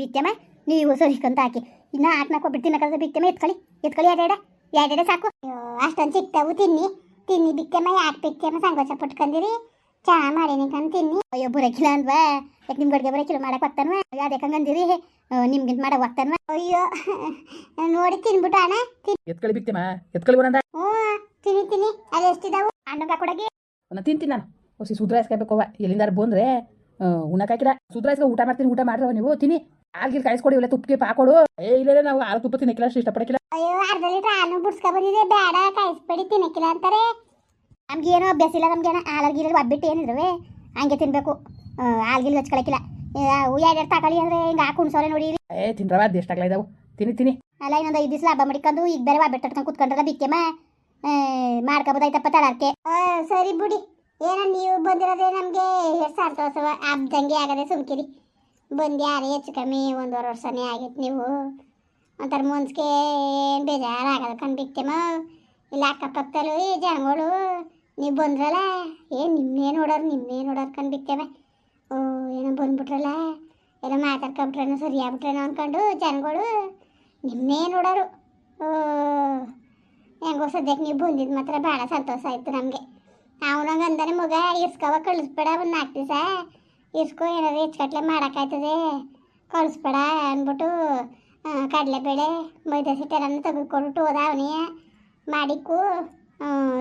ಬಿತ್ತೆಮ್ಮ ನೀವು ಸರಿಕಂತ ಹಾಕಿ. ಇನ್ನು ಹಾಕ್ನಾಕೊ ಬಿಡ್ತೀನಿ ಕಲಸ ಬಿತ್ತೆಮ್ಮ ಎತ್ಕೊಳ್ಳಿ ಎತ್ಕೊಳ್ಳಿ ಎರಡೆಡ ಎರಡೆಡೆ ಸಾಕು. ಅಷ್ಟೊಂದು ಸಿಗ್ತಾವು ತಿನ್ನಿ. ತಿನ್ನಿ ಬಿತ್ತೆಮ್ಮ ಯಾಕೆ ಬಿತ್ತೆಮ್ಮ ಸಂಕೋಚ ಪಟ್ಕೊಂಡಿರಿ. ಚಾ ಮಾಡೇನಿ ಕಂದು ತಿನ್ನಿ. ಅಯ್ಯೋ ಬರಕಿಲ್ಲ ಅನ್ವಾ ಯಾಕೆ ನಿಮ್ಮ ಗಡಿಗೆ ಬರಕಿಲ್ಲ? ಮಾಡಕ್ಕೆ ಹೋಗ್ತಾನವ? ಯಾವ್ದೇ ಕಂಗಂದಿರಿ ನಿಮ್ಗಿಂತ ಮಾಡಕ್ಕೆ ಹೋಗ್ತಾನವ. ಅಯ್ಯೋ ನೋಡಿ ತಿನ್ಬಿಟ್ಟು ಅಣ್ಣ. ತಿನ್ ಎತ್ಕೊಳ್ಳಿ ಬಿಕ್ತಿಮ್ಮ ಎತ್ಕೊಳ್ಳಿ ಬರಂದ ಹ್ಞೂ ತಿನ್ನಿ ತಿನ್ನಿ. ಅಲ್ಲಿ ಎಷ್ಟಿದಾವು? ಅಣ್ಣಗ ಕೊಡಗಿ ನಾನು ತಿಂತೀನಿ ನಾನು. ಹೊಸಿ ಸುಧಾರಿಸ್ಕೋಬೇಕವ್ವ ಎಲ್ಲಿಂದಾರು ಬಂದ್ರೆ ಉಣ್ಣಕ್ಕಾಕಿಲ್ಲ ಸುಧಾರಿಸ್ಕೊ ಊಟ ಮಾಡ್ತೀನಿ ಊಟ ಮಾಡ್ರವ ನೀವು ತಿನ್ನಿ. ಹಾಲ್ಗಿಲ್ ಕಾಯಿಸ್ಕೊಡಿ ಇಲ್ಲ ತುಪ್ಪಕ್ಕೆ ಹಾಕೊಡು ಏ ಇಲ್ಲ ನಾವು ಹಾಲು ತುಪ್ಪ ತಿನ್ನಕ್ಕಿಲ್ಲ ಅಷ್ಟು ಇಷ್ಟಪಡಕ್ಕಿಲ್ಲ. ಅಯ್ಯೋ ಅರ್ಧ ಲೀಟ್ರ್ ಹಾಲು ಬಿಡ್ಸ್ಕೊ ಬಂದಿದೆ ಬೇಡ ಕಾಯಿಸ್ಬೇಡಿ ತಿನ್ನಕ್ಕಿಲ್ಲ ಅಂತಾರೆ. ನಮ್ಗೆ ಏನೋ ಅಭ್ಯಾಸ ಇಲ್ಲ ನಮ್ಗೆ ಏನೋ ಹಾಲು ಗೀರಲ್ಲಿ ಒಬ್ಬಿಟ್ಟು ಏನಿದ್ರವೆ ಹಂಗೆ ತಿನ್ಬೇಕು. ಹಾಲ್ಗಿಲ್ ಹಚ್ಕೊಳಕ್ಕಿಲ್ಲ. ಎರಡು ತಗೊಳ್ಳಿ ಅಂದ್ರೆ ಹಿಂಗೆ ಹಾಕಿ ಉಣ್ಸೋರೆ ನೋಡಿ. ಏ ತಿನ್ರವ ಅದೆಷ್ಟಾಗ್ಲ ಇದಾವು? ತಿನ್ನಿ ತಿನ್ನಿ. ಅಲ್ಲ ಇನ್ನೊಂದು ಐದು ದಿವಸ ಹಬ್ಬ ಮಾಡಿಕೊಂಡು ಈಗ ಬೇರೆ ಒಬ್ಬಿಟ್ಟು ಕಟ್ಕೊಂಡು ಕುತ್ಕೊಂಡ್ರದ ಬಿಕ್ಕೆಮ್ಮ ಮಾಡ್ಕೋಬೋದಾಯ್ತಪ್ಪ ತಡಾರ್ಕೆ ಸರಿ ಬಿಡಿ. ಏನೋ ನೀವು ಬಂದಿರೋದೇ ನಮಗೆ ಸಾವಿರ ಸಂತೋಷವ ಅಬ್ದಂಗೆ ಆಗದೆ ಸುಮ್ಕಿರಿ. ಬಂದು ಯಾರು ಹೆಚ್ಚು ಕಮ್ಮಿ ಒಂದೂವರೆ ವರ್ಷನೇ ಆಗಿತ್ತು ನೀವು. ಒಂಥರ ಮುನ್ಸ್ಗೆ ಏನು ಬೇಜಾರಾಗಲ್ಲ ಕಂಡ್ಬಿಕ್ತೆಮ್ಮ ಇಲ್ಲ ಅಕ್ಕಪಕ್ಕದಲ್ಲೂ, ಈ ಜನಗಳು, ನೀವು ಬಂದ್ರಲ್ಲ, ಏನು ನಿಮ್ಮನ್ನೇ ನೋಡೋರು ನಿಮ್ಮನ್ನೇ ನೋಡೋರು ಕಂಡ್ಬಿಕ್ತೇವೆ ಓ, ಏನೋ ಬಂದ್ಬಿಟ್ರಲ್ಲ. ಏನೋ ಮಾತಾಡ್ಕೊಂಬಿಟ್ರೇನೋ ಸರಿ ಆಗ್ಬಿಟ್ರೇನೋ ಅಂದ್ಕೊಂಡು ಜನಗಳು ನಿಮ್ಮನ್ನೇ ನೋಡೋರು. ಓ, ಹೆಂಗೋ ಸದ್ಯಕ್ಕೆ ನೀವು ಬಂದಿದ್ದು ಮಾತ್ರ ಭಾಳ ಸಂತೋಷ ಆಯಿತು ನಮಗೆ. ನಾವು ನಂಗೆ ಅಂದಾನೆ ಮಗ ಇಸ್ಕವ ಕಳಿಸ್ಬೇಡ ಒಂದು ನಾಲ್ಕು ದಿವಸ. ಇರ್ಸ್ಕೊ ಏನಾದ್ರು ಹೆಚ್ಚುಕಟ್ಲೆ ಮಾಡೋಕ್ಕಾಯ್ತದೆ. ಕಳಿಸ್ಬೇಡ ಅಂದ್ಬಿಟ್ಟು ಕಡಲೆಬೇಳೆ, ಮೈದಾ ಸಿಟ್ಟರನ್ನು ತೆಗೆದುಕೊಂಡು ಹೋದ ಅವನೇ. ಮಾಡಿಕ್ಕು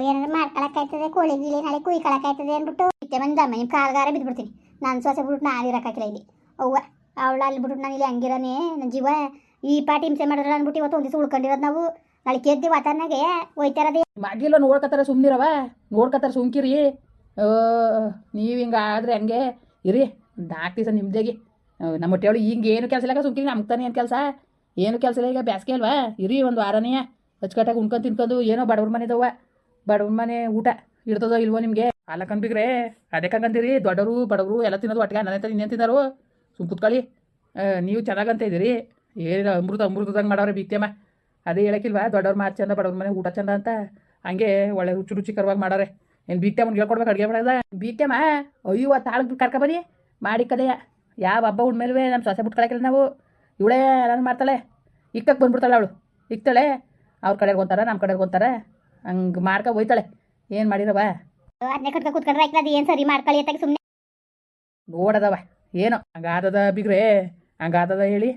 ಏನಾದ್ರು ಮಾಡ್ಕೊಳಕ್ಕಾಯ್ತದೆ, ಕೋಳಿ ಗೀಳಿ ನಾಳೆ ಕುಯ್ಕೊಳಕ್ಕಾಯ್ತದೆ ಅಂದ್ಬಿಟ್ಟು. ಇತ್ತೆ ಬಂದ ನಿಮ್ಮ ಕಾಲ್ಗಾರ ಬಿದ್ದುಬಿಡ್ತೀನಿ ನಾನು ಸೊಸೆ ಬಿಟ್ಬಿಟ್ಟು ನಾನು ಇರೋಕ್ಕಾಗಿಲ್ಲ ಇಲ್ಲಿ. ಅವ್ವ, ಅವಳು ಅಲ್ಲಿ ಬಿಟ್ಬಿಟ್ಟು ನಾನು ಇಲ್ಲಿ ಹಂಗಿರೋನೇ. ನನ್ನ ಜೀವ ಈ ಪಾಟಿ ಹಿಂಸೆ ಮಾಡಿದ್ರೆ ಅಂದ್ಬಿಟ್ಟು ಇವತ್ತು ಒಂದು ದಿವಸ ಉಳ್ಕೊಂಡಿರೋದು ನಾವು. ನಾಳೆ ಕೆದ್ದಿ ವಾತಾವರಣಗೆ ಹೋಯ್ತಾರದೇ. ಮಾಡಿಲ್ಲ ನೋಡ್ಕತ್ತಾರ ಸುಮ್ನಿರವ, ನೋಡ್ಕತ್ತಾರ ಸುಮ್ಕಿರಿ. ನೀವು ಹಿಂಗೆ ಆದ್ರೆ ಹಂಗೆ ಇರಿ ನಾಲ್ಕು ದಿವಸ ನಿಮ್ದೇಗಿ. ನಮ್ಮ ಹೊಟ್ಟೆವಳು ಹಿಂಗೆ ಏನು ಕೆಲಸ ಇಲ್ಲ, ಸುಮ್ಕಿರಿ ನಮ್ಗೆ ಏನು ಕೆಲಸ? ಏನು ಕೆಲಸ ಇಲ್ಲ, ಈಗ ಬೇಸಿಗೆ ಅಲ್ವಾ? ಇರಿ ಒಂದು ವಾರನೇ. ಅಚ್ಚುಕಟ್ಟಾಗಿ ಉಣ್ಕೊಂಡು ತಿನ್ಕೊಂಡು ಏನೋ ಬಡವ್ರ ಮನೆದವ ಬಡವ್ರ ಮನೆ ಊಟ ಇರ್ತದೋ ಇಲ್ವೋ ನಿಮಗೆ? ಅಲ್ಲ ಕನ್ಬಿಗ್ರೆ ಅದೇ ಕಂಗಂತೀರಿ ದೊಡ್ಡವರು, ಬಡವರು ಎಲ್ಲ ತಿನ್ನೋದು ಒಟ್ಟಿಗೆ ಹತ್ರ ಇನ್ನೇನು ತಿನ್ನೋರು? ಸುಮ್ ಕುತ್ಕೊಳ್ಳಿ. ನೀವು ಚೆನ್ನಾಗಂತ ಇದ್ದೀರಿ. ಏನು ಅಮೃತ, ಅಮೃತದಂಗೆ ಮಾಡೋರು ಬಿಕ್ತೇಮ್ಮ ಅದೇ ಹೇಳಕ್ಕಿಲ್ವಾ? ದೊಡ್ಡವ್ರ ಮಾತು ಚಂದ ಬಡವ್ರ ಮನೆ ಊಟ ಚಂದ ಅಂತ? ಹಂಗೆ ಒಳ್ಳೆ ರುಚಿ ರುಚಿಕರವಾಗಿ ಮಾಡಾರೆ ಏನು ಬೀಟ್ಯ ಅವ್ನಿಗೆ ಹೇಳ್ಕೊಡ್ಬೇಕು ಅಡುಗೆ ಮಾಡೋದ? ಬೀಟ್ಯಮ್ಮ ಅಯ್ಯೋ ಆ ಕರ್ಕ ಬನ್ನಿ. ಮಾಡಿ ಕದೆಯ ಯಾವ ಹಬ್ಬ ಉಣ್ಮೇಲೆ ನಮ್ಮ ಸೊಸೆ ಬಿಟ್ಕೊಳಕಿಲ್ಲ ನಾವು. ಇವಳೇ ನಾನು ಮಾಡ್ತಾಳೆ. ಇಕ್ಕಕ್ಕೆ ಬಂದ್ಬಿಡ್ತಾಳೆ ಅವಳು. ಇಕ್ತಾಳೆ. ಅವ್ರ ಕಡೆ ಒಂಥರ ನಮ್ಮ ಕಡೆ ಒಂಥರ ಹಂಗೆ ಮಾಡ್ಕೊ ಹೋಯ್ತಾಳೆ. ಏನು ಮಾಡಿರವ ಅದನ್ನೇ ಕಟ್ಕ ಕೂತ್ಕೊಂಡ್ರೆ ಅದು ಏನು ಸರಿ ಮಾಡ್ಕೊಳ್ಳಿ ಅಂತ ಸುಮ್ಮನೆ ನೋಡದವ ಏನೋ. ಹಂಗಾದದ ಬಿಗ್ರೆ. ಹಂಗಾದದ ಹೇಳಿ.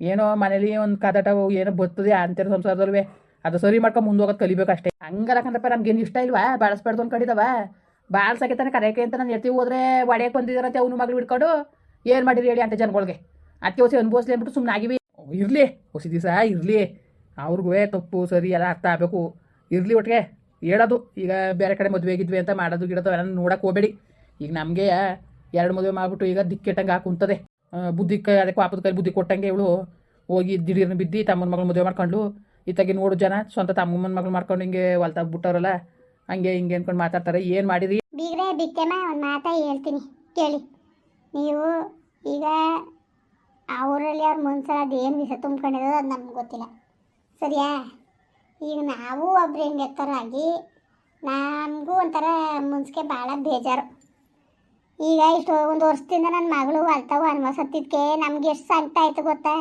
ಏನೋ ಮನೇಲಿ ಒಂದು ಕಾದಾಟವು ಏನೋ ಬರ್ತದೆ ಅಂತೀರ ಸಂಸಾರದಲ್ವೇ ಅದು ಸರಿ ಮಾಡ್ಕೊಂಡು ಮುಂದೆ ಹೋಗೋದು ಕಲಿಬೇಕು ಅಷ್ಟೇ. ನಮ್ಗೆ ನಮ್ಗೇನು ಇಷ್ಟ ಇಲ್ವಾ? ಬಾಳಸ್ಬಾರ್ದು ಅಂತ ಕಡಿದವ ಬಾಳ್ಸಕ್ಕೆ ತಾನೆ ಕರೆಯಕ್ಕೆ ಅಂತ ನಾನು ಹೇಳ್ತೀವಿ ಹೋದ್ರೆ ಒಡೆಯಕ್ಕೆ ಬಂದಿದ್ದಾರಂತೆ ಅವನು ಮಗಳು ಹಿಡ್ಕೊಂಡು. ಏನು ಮಾಡಿರಿ ಹೇಳಿ ಅಂತ ಜನಗಳಿಗೆ. ಅದಕ್ಕೆ ಹೊಸಿ ಅನುಭವಿಸ್ಲಿ ಅಂದ್ಬಿಟ್ಟು ಸುಮ್ಮನೆ ಆಗಿವಿ. ಇರಲಿ, ಹೊಸಿ ದಿವಸ ಇರಲಿ. ಅವ್ರಿಗೂ ತಪ್ಪು, ಸರಿ, ಎಲ್ಲ ಅರ್ಥ ಆಗಬೇಕು. ಇರಲಿ ಒಟ್ಟಿಗೆ ಹೇಳೋದು. ಈಗ ಬೇರೆ ಕಡೆ ಮದುವೆ ಆಗಿದ್ವಿ ಅಂತ ಮಾಡೋದು ಗಿಡೋದು ನೋಡೋಕೆ ಹೋಗಬೇಡಿ. ಈಗ ನಮಗೆ ಎರಡು ಮದುವೆ ಮಾಡಿಬಿಟ್ಟು ಈಗ ದಿಕ್ಕೆಟ್ಟಂಗೆ ಹಾಕುಂತದೆ. ಬುದ್ಧಿ ಕೈ ಅದಕ್ಕೆ ಪಾಪದ ಕೈ ಬುದ್ಧಿ ಕೊಟ್ಟಂಗೆ ಇವಳು ಹೋಗಿ ದಿಢೀರ್ನ ಬಿದ್ದು ತಮ್ಮನ ಮಗಳು ಮದುವೆ ಮಾಡ್ಕೊಂಡು ಇತ್ತಾಗಿ ನೋಡು ಜನ, ಸ್ವಂತ ತಮ್ಮಮ್ಮನ ಮಗಳು ಮಾಡ್ಕೊಂಡು ಹಿಂಗೆ ಹೊಲ್ತಾ ಬಿಟ್ಟವ್ರಲ್ಲ, ಹಂಗೆ ಹಿಂಗೆ ಅನ್ಕೊಂಡು ಮಾತಾಡ್ತಾರೆ. ಏನು ಮಾಡಿರಿ? ಬೀಗ್ರೆ ಬಿತ್ತೆಮ್ಮ ಒಂದು ಮಾತ ಹೇಳ್ತೀನಿ, ಕೇಳಿ. ನೀವು ಈಗ ಅವರಲ್ಲಿ ಅವ್ರ ಮನ್ಸಲ್ಲಿ ಏನು ವಿಷ ತುಂಬ್ಕೊಂಡಿರೋದು ಅದು ನಮ್ಗೆ ಗೊತ್ತಿಲ್ಲ. ಸರಿಯಾ? ಈಗ ನಾವು ಒಬ್ರು ಹೆಂಗೆ ಎತ್ತರಾಗಿ, ನಮಗೂ ಒಂಥರ ಮುನ್ಸಿಗೆ ಭಾಳ ಬೇಜಾರು. ಈಗ ಇಷ್ಟು ಒಂದು ವರ್ಷದಿಂದ ನನ್ನ ಮಗಳು ಅಲ್ತಾವು ಅನ್ವಸತ್ತಿದ್ಕೆ ನಮ್ಗೆ ಎಷ್ಟು ಸಂಕಟ ಆಯ್ತು ಗೊತ್ತಾ?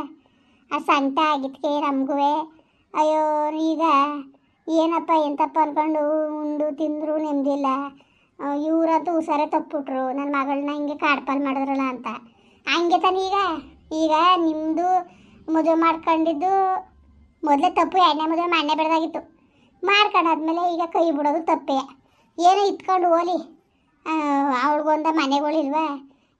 ಆ ಸಂಕಟ ಆಗಿದ್ಕೆ ನಮಗೂ ಅಯ್ಯೋ ಈಗ ಏನಪ್ಪ ಎಂತಪ್ಪ ಅಂದ್ಕೊಂಡು ಉಂಡು ತಿಂದರು ನೆಮ್ಮದಿಲ್ಲ. ಇವರಂತೂ ಹುಷಾರೇ ತಪ್ಪುಟ್ರು. ನನ್ನ ಮಗಳನ್ನ ಹಿಂಗೆ ಕಾಡ್ಪಾಲ್ ಮಾಡಿದ್ರಲ್ಲ ಅಂತ. ಹಂಗೆ ತಾನೆ ಈಗ. ಈಗ ನಿಮ್ಮದು ಮದುವೆ ಮಾಡ್ಕೊಂಡಿದ್ದು ಮೊದಲೇ ತಪ್ಪು, ಎರಡನೇ ಮದುವೆ ಮಣ್ಣೆ ಬೆಳೆದಾಗಿತ್ತು. ಮಾಡ್ಕೊಂಡಾದ್ಮೇಲೆ ಈಗ ಕೈ ಬಿಡೋದು ತಪ್ಪೇ. ಏನೋ ಇತ್ಕೊಂಡು ಹೋಲಿ ಅವಳಿಗೊಂದ ಮನೆಗಳಿಲ್ವಾ?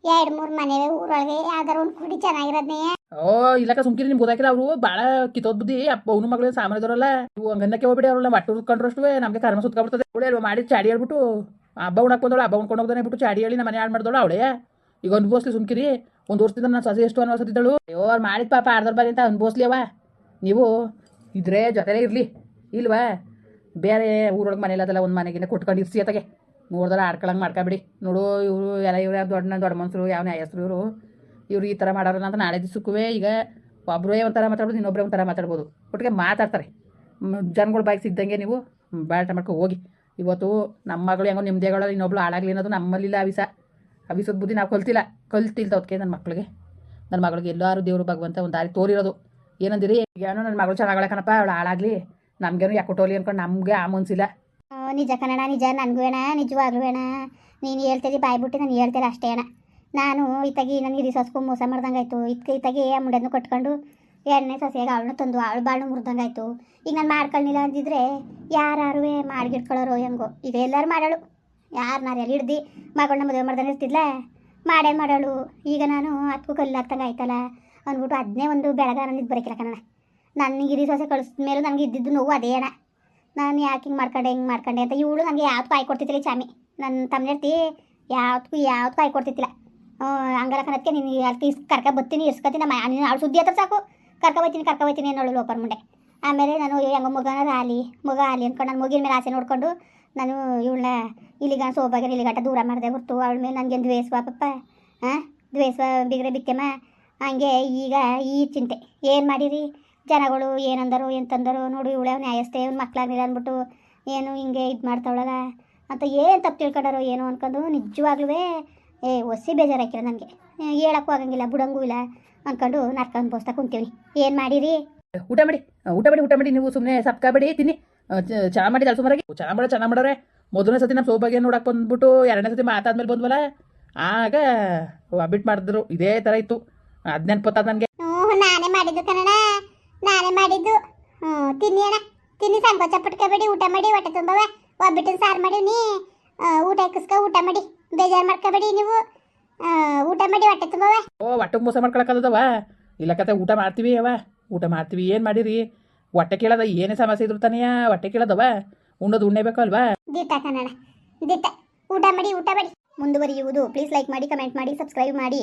ಎರಡು ಮೂರು ಮನೆ ಊರೊಳಗೆ ಯಾವ್ದಾರು ಒಂದು ಕುಡಿ ಚೆನ್ನಾಗಿರೋದನ್ನೇ ಓ ಇಲ್ಲಕ ಸುಮ್ಕಿರಿ, ನಿಮ್ಗೆ ಗೊತ್ತಾಕಿಲ್ಲ ಅವರು? ಭಾಳ ಕಿತ್ತೋದ್ ಬುದ್ಧಿ. ಅವನು ಮಗಳು ಸಾಮಾನ್ಯದವರಲ್ಲ ಇವು ಹಂಗನ್ನಕ್ಕೆ ಹೋಗ್ಬಿಡಿ ಅವ್ರಲ್ಲ ಮಟ್ಟು ಉತ್ಕೊಂಡ್ರಷ್ಟು ನಮಗೆ ಕರ್ಮ ಸುತ್ಕೊಂಡ್ಬಿಡ್ತದೆ. ಅವಳೆ ಅಲ್ವಾ ಮಾಡಿ ಚಾಡಿ ಹೇಳ್ಬಿಟ್ಟು. ಹಬ್ಬ ಉಣಕ್ ಬಂದವಳು ಹಬ್ಬ ಉಣ್ಕೊಂಡು ಹೋಗ್ದಾನೆ ಬಿಟ್ಟು ಚಾಡಿ ಹೇಳಿ ನಮ್ಮ ಮನೆ ಹಾಳು ಮಾಡಿದವಳು ಅವಳೇ. ಈಗ ಅನ್ಭವಿಸ್ಲಿ ಸುಮ್ಕಿರಿ. ಒಂದು ವರ್ಷದಿಂದ ನಾನು ಸಸಿ ಎಷ್ಟು ಅನ್ವಸತ್ತಿದ್ದಳು ಅಯ್ಯೋ, ಅವ್ರು ಮಾಡಿದ ಪಾಪ ಅರ್ಧರ್ ಬಾರಿ ಅಂತ ಅನ್ಭವಿಸ್ಲಿ ಅವ ನೀವು ಇದ್ರೆ ಜೊತೆಲೇ ಇರಲಿ. ಇಲ್ವಾ? ಬೇರೆ ಊರೊಳಗೆ ಮನೇಲಿ ಅದಲ್ಲ ಒಂದು ಮನೆಗಿಂತ ಕೊಟ್ಕೊಂಡು ಇರ್ಸಿ ಅತ್ತಗೆ. ನೋಡ್ದಲ್ಲ ಆಡ್ಕೊಳಂಗೆ ಮಾಡ್ಕೊಬಿಡಿ. ನೋಡು, ಇವರು ಎಲ್ಲ ಇವ್ರು ದೊಡ್ಡ ದೊಡ್ಡ ಮನುಷ್ಯರು ಯಾವ ಹೆಸರು ಇವರು. ಇವ್ರು ಈ ಥರ ಮಾಡೋರು ಅಂತ ನಾಳೆ ದಿವಸಕ್ಕೂ ಈಗ ಒಬ್ಬರೇ ಒಂಥರ ಮಾತಾಡ್ಬೋದು ಇನ್ನೊಬ್ಬರೇ ಒಂಥರ ಮಾತಾಡ್ಬೋದು. ಒಟ್ಟಿಗೆ ಮಾತಾಡ್ತಾರೆ. ಜನಗಳು ಬಾಯಿಗೆ ಸಿಗ್ದಂಗೆ ನೀವು ಬಾಟ ಮಾಡ್ಕೊ ಹೋಗಿ. ಇವತ್ತು ನಮ್ಮ ಮಗಳು ಹೆಂಗೋ ನಿಮ್ಮದೇಗಳು ಇನ್ನೊಬ್ಳು ಹಾಳಾಗ್ಲಿ ಅನ್ನೋದು ನಮ್ಮಲ್ಲಿಲ್ಲ ಅವಿಸ. ಅವಿಸದ ಬುದ್ಧಿ ನಾವು ಕಲ್ತಿಲ್ಲ. ಕಲ್ತಿಲ್ದ ಅದಕ್ಕೆ ನನ್ನ ಮಕ್ಕಳಿಗೆ ನನ್ನ ಮಗಳಿಗೆ ಎಲ್ಲರೂ ದೇವರು ಭಗವಂತ ಒಂದು ದಾರಿ ತೋರಿರೋದು. ಏನಂದಿರಿ? ಏನೋ ನನ್ನ ಮಗಳು ಚೆನ್ನಾಗಳೆ ಕಣಪ್ಪ ಅವಳು ಹಾಳಾಗಲಿ. ನಮಗೇನು ಯಾಕೊಟ್ಟೋಲಿ ಅನ್ಕೊಂಡು ನಮಗೆ ಆ ಮನ್ಸಿಲ್ಲ. ನಿಜ ಕನ್ನಡ, ನಿಜ, ನನಗೂ ಅಣ್ಣ ನಿಜವಾಗ್ಲೂ ಅಣ್ಣ ನೀನು ಹೇಳ್ತೀರಿ ಬಾಯ್ ಬಿಟ್ಟು, ನಾನು ಹೇಳ್ತೀರ ಅಷ್ಟೇ ಅಣ್ಣ ನಾನು ಇತ್ತಾಗಿ ನನಗೆ ರಿಸೋಸ್ಗೂ ಮೋಸ ಮಾಡ್ದಂಗಾಯ್ತು. ಇತ್ಕ ಇತ್ತಾಗಿ ಆ ಮುಂಡನ್ನು ಕಟ್ಕೊಂಡು ಎಣ್ಣೆ ಸೊಸೆಗೆ ಅವಳನ್ನ ತಂದು ಅವಳು ಬಾಳು ಮುರಿದಂಗಾಯ್ತು. ಈಗ ನಾನು ಮಾಡ್ಕೊಳ್ಳಿಲ್ಲ ಅಂದಿದ್ರೆ ಯಾರು ಮಾಡ್ಗಿಟ್ಕೊಳ್ಳೋರು ಹೆಂಗೋ. ಈಗ ಎಲ್ಲರೂ ಮಾಡೋಳು ನಾರೆ ಎಲ್ಲಿ ಹಿಡ್ದು ಮಗಳನ್ನ ಮದುವೆ ಮಾಡ್ದಾನೆ ಇರ್ತಿದ್ಲ? ಮಾಡೇ ಮಾಡೋಳು ಈಗ ನಾನು ಅದಕ್ಕೂ ಕಲ್ಲಾಗ್ತಂಗೆ ಆಯ್ತಲ್ಲ? ಅಂದ್ಬಿಟ್ಟು ಅದನ್ನೇ ಒಂದು ಅಂದಿದ್ದು ಬರೋಕಿಲ್ಲ ಕಣ ನನಗೆ ಸೊಸೆ ಕಳಿಸಿದ ಮೇಲೆ ನನಗೆ ಇದ್ದಿದ್ದು ನೋವು ಅದೇ ಅಣ್ಣ ನಾನು ಯಾಕೆ ಹಿಂಗೆ ಮಾಡ್ಕೊಂಡೆ ಹಿಂಗೆ ಮಾಡ್ಕೊಂಡೆ ಅಂತ ಇವಳು ನನಗೆ ಯಾವ್ದು ಕಾಯಿ ಕೊಡ್ತಿದ್ದಿಲ್ಲ ಚಾಮಿ. ನನ್ನ ತಮ್ಮನೆರ್ತಿ ಯಾವ್ದಕ್ಕೂ ಯಾವ್ದು ಕಾಯಿ ಕೊಡ್ತಿದ್ದಿಲ್ಲ. ಹಂಗಲ್ಲ ಕಣಕ್ಕೆ ನೀನು ಅಲ್ಲಿ ಇಸ್ ಕರ್ಕ ಬತ್ತೀನಿ ಇಸ್ಕೊತೀನಿ ನಮ್ಮ ನೀನು ಅವಳು ಸುದ್ದಿ ಹತ್ರ ಸಾಕು. ಕರ್ಕ ಬತ್ತೀನಿ ಕರ್ಕ ಬತ್ತೀನಿ ಅನ್ನೋಳು ಲೋಪರ್ ಮುಂಡೆ ಆಮೇಲೆ ನಾನು ಹೆಂಗ ಮಗನ ಆಲಿ ಮಗ ಆಲಿ ಅಂದ್ಕೊಂಡು ನನ್ನ ಮಗಿನ ಮೇಲೆ ಆಸೆ ನೋಡಿಕೊಂಡು ನಾನು ಇವಳನ್ನ ಇಲ್ಲಿಗ ಸೋಬಾಗಿರ ಇಲ್ಲಿಗಂಟ ದೂರ ಮಾಡಿದೆ ಹೊರ್ತು. ಅವಳ ಮೇಲೆ ನನಗೆ ದ್ವೇಷ ಪಪ್ಪ? ಹಾಂ? ದ್ವೇಷ, ಬಿಗ್ರೆ ಬಿತ್ತೆಮ್ಮ ಹಂಗೆ ಈಗ ಈ ಚಿಂತೆ. ಏನು ಮಾಡಿರಿ? ಜನಗಳು ಏನಂದರು ಎಂತಂದರು ನೋಡು ಇವಳೆ ನ್ಯಾಯಸ್ಥೆ ಇವ್ನ ಮಕ್ಕಳಾಗಿಲ್ಲ ಅಂದ್ಬಿಟ್ಟು ಏನು ಹಿಂಗೆ ಇದು ಮಾಡ್ತಾವಳಲ್ಲ ಅಂತ ಏನು ತಪ್ಪು ತಿಳ್ಕೊಂಡಾರೋ ಏನೋ ಅನ್ಕೊಂಡು ನಿಜವಾಗ್ಲೂ ಏ ಒಸಿ ಬೇಜಾರಾಕಿಲ್ಲ ನನಗೆ. ಹೇಳಕ್ಕೂ ಆಗಂಗಿಲ್ಲ ಬಿಡಂಗೂ ಇಲ್ಲ ಅನ್ಕೊಂಡು ನರ್ಕ ಬೋಸ್ತಾ ಕುಂತೀವಿ ಏನು ಮಾಡಿರಿ? ಊಟ ಮಾಡಿ ಊಟ ಮಾಡಿ ಊಟ ಮಾಡಿ ನೀವು ಸುಮ್ಮನೆ ಸಪ್ಕಾಬೇಡಿ ತಿನ್ನಿ. ಚೆನ್ನಾಗಿ ಮಾಡಿದ ಸುಮಾರಾಗಿ ಚೆನ್ನಾಗಿ ಮಾಡೋ ಚೆನ್ನಾಗಿ ಮಾಡೋರೆ. ಮೊದಲನೇ ಸತಿ ನಮ್ಮ ಸೌಭಾಗ್ಯ ನೋಡಕ್ಕೆ ಬಂದ್ಬಿಟ್ಟು ಎರಡನೇ ಸತಿ ಮಾತಾದ್ಮೇಲೆ ಬಂದ್ವಲ್ಲ ಆಗ ಅಬಿಟ್ ಮಾಡಿದ್ರು. ಇದೇ ಥರ ಇತ್ತು. ಅದು ನೆನ್ಪತ್ತಾದ ನನಗೆ. ನಾನೇ ಮಾಡಿದ್ದು ಕನ್ನಡ. ನಾನೇ ಮಾಡಿದ್ದು. ಹ್ಞೂ ತಿನ್ನಿ ಅಣ್ಣ. ತಿನ್ನಿ ಸಂಕೋಚ ಪಟ್ಕೋಬೇಡಿ ಊಟ ಮಾಡಿ ಹೊಟ್ಟೆ ತುಂಬವೆ. ಒಬ್ಬಿಟ್ಟಿನ ಸಾರು ಮಾಡಿ ನೀ ಊಟ ಇಕ್ಕಿಸ್ಕೊ ಊಟ ಮಾಡಿ. ಬೇಜಾರು ಮಾಡ್ಕೋಬೇಡಿ ನೀವು. ಊಟ ಮಾಡಿ ಹೊಟ್ಟೆ ತುಂಬವೆ. ಓ ಹೊಟ್ಟೆ ಮೋಸ ಮಾಡ್ಕೊಳಕ್ಕದವ ಇಲ್ಲ ಕತೆ ಊಟ ಮಾಡ್ತೀವಿ ಅವ. ಊಟ ಮಾಡ್ತೀವಿ ಏನು ಮಾಡಿರಿ? ಹೊಟ್ಟೆ ಕೇಳದ ಏನೇ ಸಮಸ್ಯೆ ಇದ್ರು ತಾನೆಯ ಹೊಟ್ಟೆ ಕೇಳದವ? ಉಣ್ಣೋದು ಉಣ್ಣೇಬೇಕು ಅಲ್ವಾ? ದಿಟ್ಟ ಕನ್ನಡ ದಿಟ್ಟ. ಊಟ ಮಾಡಿ ಊಟ ಮಾಡಿ. ಮುಂದುವರಿಯುವುದು. ಪ್ಲೀಸ್ ಲೈಕ್ ಮಾಡಿ ಕಮೆಂಟ್ ಮಾಡಿ ಸಬ್ಸ್ಕ್ರೈಬ್ ಮಾಡಿ.